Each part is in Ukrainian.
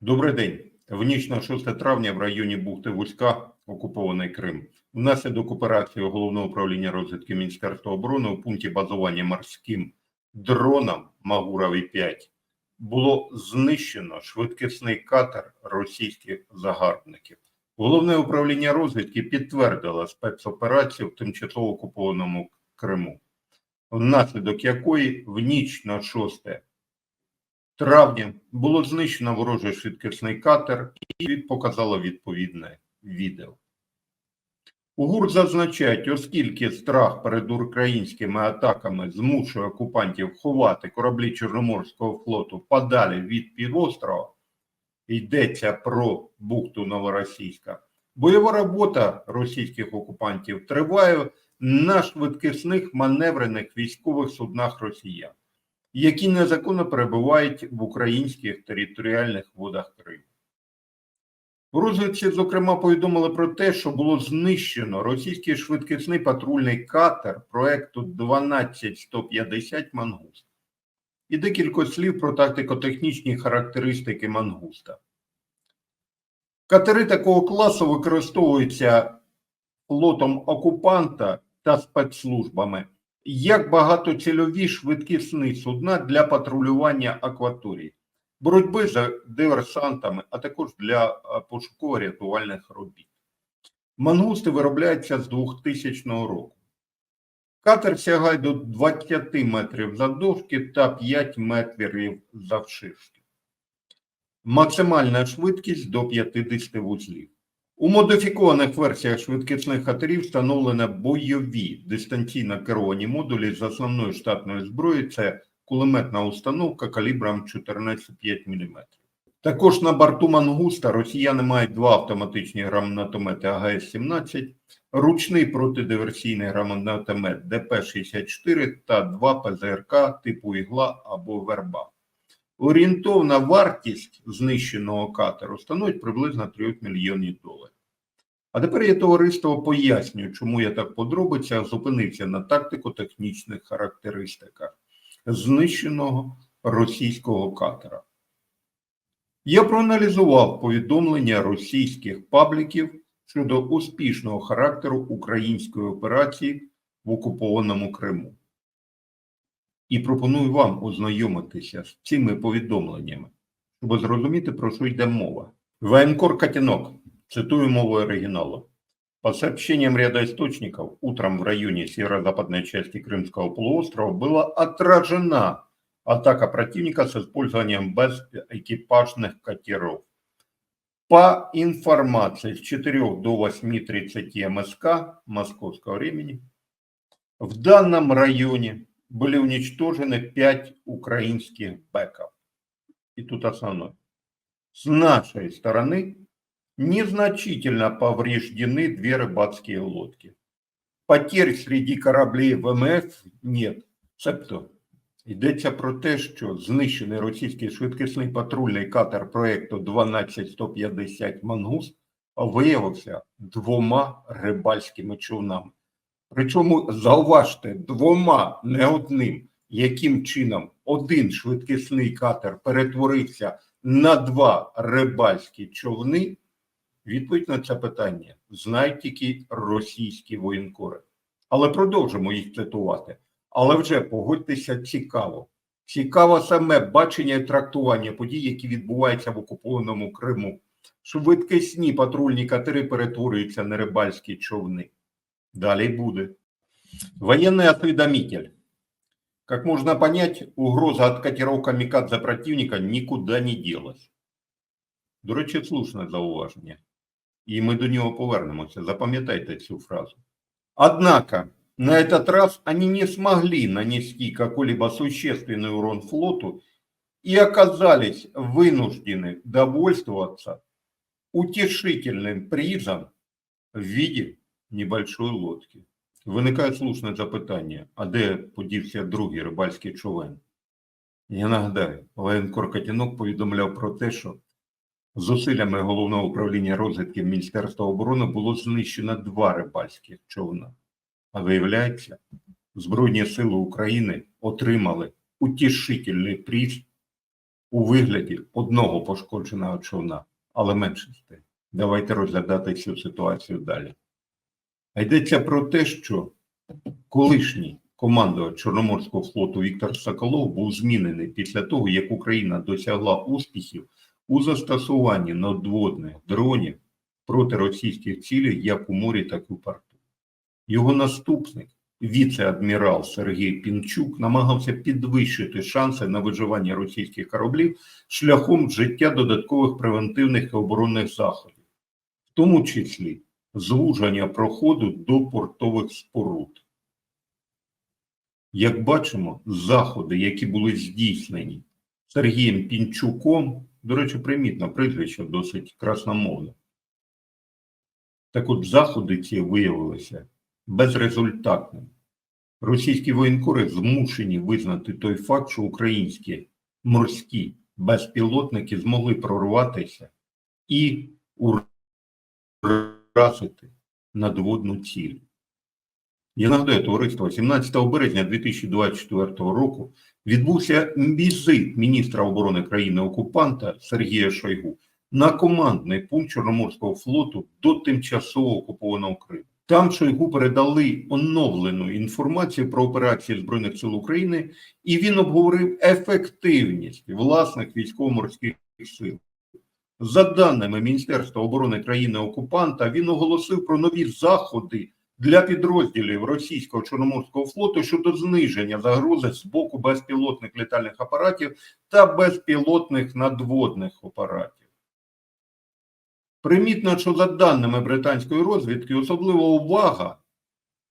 Добрий день. В ніч на 6 травня в районі Бухти Вузька окупований Крим. Внаслідок операції Головного управління розвідки Міністерства оборони у пункті базування морським дроном Магурові 5 було знищено швидкісний катер російських загарбників. Головне управління розвідки підтвердило спецоперацію в тимчасово окупованому Криму, внаслідок якої в ніч на 6 травня було знищено ворожий швидкісний катер і показало відповідне відео. У ГУР зазначають, оскільки страх перед українськими атаками змушує окупантів ховати кораблі Чорноморського флоту подалі від півострова, йдеться про бухту Новоросійська. Бойова робота російських окупантів триває на швидкісних маневрених військових суднах росіян які незаконно перебувають в українських територіальних водах Криму. У розвідці, зокрема, повідомили про те, що було знищено російський швидкісний патрульний катер проекту 12150 Мангуст. І декілька слів про тактико-технічні характеристики Мангуста. Катери такого класу використовуються флотом окупанта та спецслужбами як багатоцільові швидкісні судна для патрулювання акваторії, боротьби з диверсантами, а також для пошуково-рятувальних робіт. Мангусти виробляються з 2000 року. Катер сягає до 20 метрів завдовжки та 5 метрів завширшки. Максимальна швидкість до 50 вузлів. У модифікованих версіях швидкісних катерів встановлено бойові дистанційно керовані модулі з основною штатною зброєю. Це кулеметна установка калібром 14,5 мм. Також на борту Мангуста росіяни мають два автоматичні гранатомети АГС-17, ручний протидиверсійний гранатомет ДП-64 та два ПЗРК типу ігла або верба. Орієнтовна вартість знищеного катеру становить приблизно 3 мільйонів доларів. А тепер я товариство пояснюю, чому я так подробиця зупинився на тактико-технічних характеристиках знищеного російського катера. Я проаналізував повідомлення російських пабліків щодо успішного характеру української операції в окупованому Криму і пропоную вам ознайомитися з цими повідомленнями, щоб зрозуміти, про що йде мова. Военкор Котенок, цитую мову оригиналу. По сообщениям ряда источников, утром в районе северо-западной части Крымского полуострова была отражена атака противника с использованием безэкипажных катеров. По информации с 4 до 8.30 МСК московского времени, в данном районе были уничтожены пять украинских бэков. И тут основной. С нашей стороны незначительно повреждены две рыбацкие лодки. Потерь среди кораблей ВМФ нет. Цебто йдеться про те, що знищений російський швидкісний патрульний катер проєкту 12150 Мангус виявився двома рибальськими човнами. Причому зауважте двома, не одним, яким чином один швидкісний катер перетворився на два рибальські човни. Відповідь на це питання знають тільки російські воєнкори. Але продовжимо їх цитувати. Але вже погодьтеся цікаво. Цікаво саме бачення і трактування подій, які відбуваються в окупованому Криму. Швидкісні патрульні катери перетворюються на рибальські човни. Далее будет. Военный осведомитель. Как можно понять, угроза от катеров камикадзе противника никуда не делась. До речі, слушне зауваження. І ми до нього повернемося. Запам'ятайте цю фразу. Однако, на этот раз они не смогли нанести какой-либо существенный урон флоту и оказались вынуждены довольствоваться утешительным призом в виде небольшої лодки. Виникає слушне запитання, а де подівся другий рибальський човен? Я нагадаю, воєнкор Катінок повідомляв про те, що зусиллями головного управління розвідки Міністерства оборони було знищено два рибальських човна. А виявляється, Збройні сили України отримали утішительний приз у вигляді одного пошкодженого човна, але менше з. Давайте розглядати цю ситуацію далі. А йдеться про те, що колишній командувач Чорноморського флоту Віктор Соколов був змінений після того, як Україна досягла успіхів у застосуванні надводних дронів проти російських цілей як у морі, так і у порту. Його наступник, віце-адмірал Сергій Пінчук, намагався підвищити шанси на виживання російських кораблів шляхом вжиття додаткових превентивних і оборонних заходів, в тому числі звуження проходу до портових споруд. Як бачимо, заходи, які були здійснені Сергієм Пінчуком, до речі, примітно прізвище досить красномовне. Так от заходи ці виявилися безрезультатними. Російські воєнкори змушені визнати той факт, що українські морські безпілотники змогли прорватися і уразити надводну ціль. Я нагадаю, товариство, 17 березня 2024 року відбувся візит міністра оборони країни-окупанта Сергія Шойгу на командний пункт Чорноморського флоту до тимчасово окупованого Криму. Там Шойгу передали оновлену інформацію про операції Збройних сил України, і він обговорив ефективність власних військово-морських сил. За даними Міністерства оборони країни-окупанта, він оголосив про нові заходи для підрозділів російського Чорноморського флоту щодо зниження загрози з боку безпілотних літальних апаратів та безпілотних надводних апаратів. Примітно, що за даними британської розвідки, особлива увага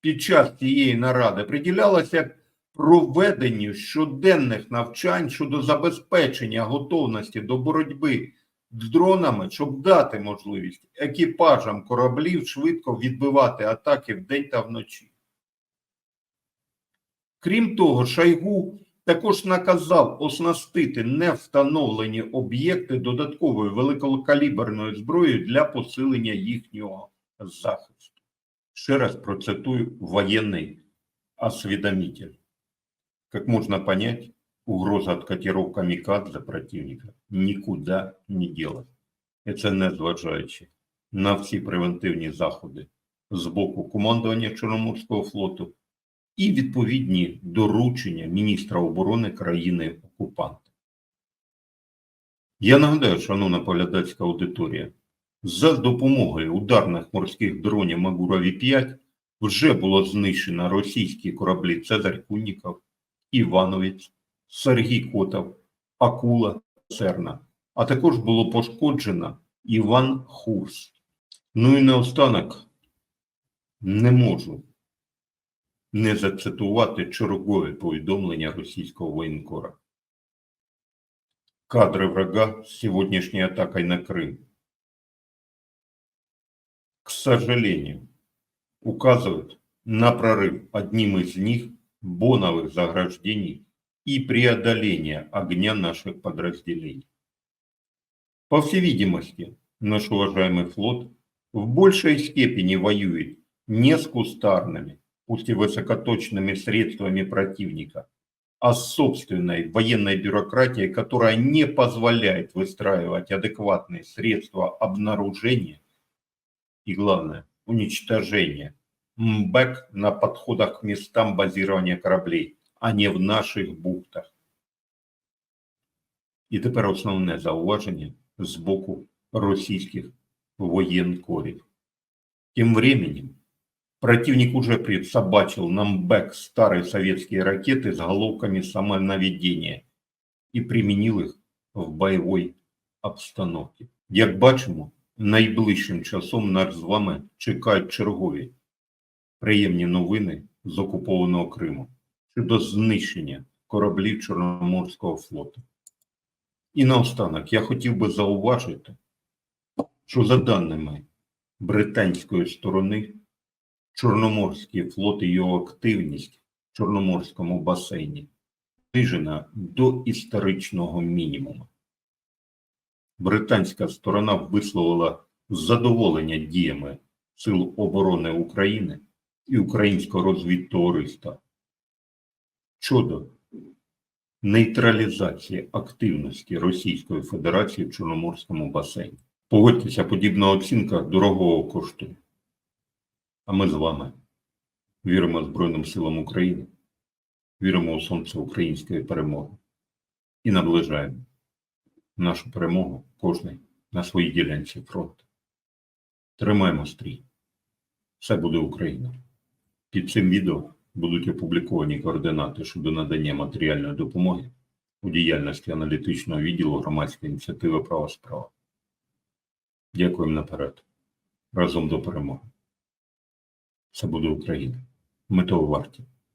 під час цієї наради приділялася проведенню щоденних навчань щодо забезпечення готовності до боротьби дронами, щоб дати можливість екіпажам кораблів швидко відбивати атаки вдень та вночі. Крім того, Шойгу також наказав оснастити невстановлені об'єкти додатковою великокаліберною зброєю для посилення їхнього захисту. Ще раз процитую воєнний осведомитель. Как можно понять, угроза от катеров камікадзе противника нікуди не ділась. І це незважаючи на всі превентивні заходи з боку командування Чорноморського флоту і відповідні доручення міністра оборони країни-окупанта. Я нагадаю, шановна поглядацька аудиторія, за допомогою ударних морських дронів Магурові 5 вже було знищено російські кораблі Цезарь Кунніков, Івановець, Сергій Котов, Акула Церна, а також було пошкоджено Іван Хурс. Ну і наостанок не можу не зацитувати чергове повідомлення російського воєнкора. Кадри врага з сьогоднішньою атакою на Крим. К сожалению, указывают на прорыв одним из них боновых заграждений и преодоление огня наших подразделений. По всей видимости, наш уважаемый флот в большей степени воюет не с кустарными, пусть и высокоточными средствами противника, а с собственной военной бюрократией, которая не позволяет выстраивать адекватные средства обнаружения и, главное, уничтожения МБЭК на подходах к местам базирования кораблей, а не в наших бухтах. І тепер основне зауваження з боку російських воєнкорів. Тем временем противник уже присобачил на МБЭК старые советские ракеты с головками самонаведения і применил їх в бойовій обстановці. Як бачимо, найближчим часом нас з вами чекають чергові приємні новини з окупованого Криму щодо знищення кораблів Чорноморського флоту. І наостанок я хотів би зауважити, що за даними британської сторони, Чорноморський флот і його активність в Чорноморському басейні знижена до історичного мінімуму. Британська сторона висловила задоволення діями Сил оборони України і українського розвідтовариства щодо нейтралізації активності Російської Федерації в Чорноморському басейні. Погодьтеся, подібна оцінка дорогого коштує. А ми з вами віримо Збройним силам України, віримо у сонце української перемоги і наближаємо нашу перемогу кожний на своїй ділянці фронту. Тримаємо стрій. Все буде Україна. Під цим відео будуть опубліковані координати щодо надання матеріальної допомоги у діяльності аналітичного відділу громадської ініціативи Права справа. Дякуємо наперед. Разом до перемоги. Це буде Україна. Ми того варті.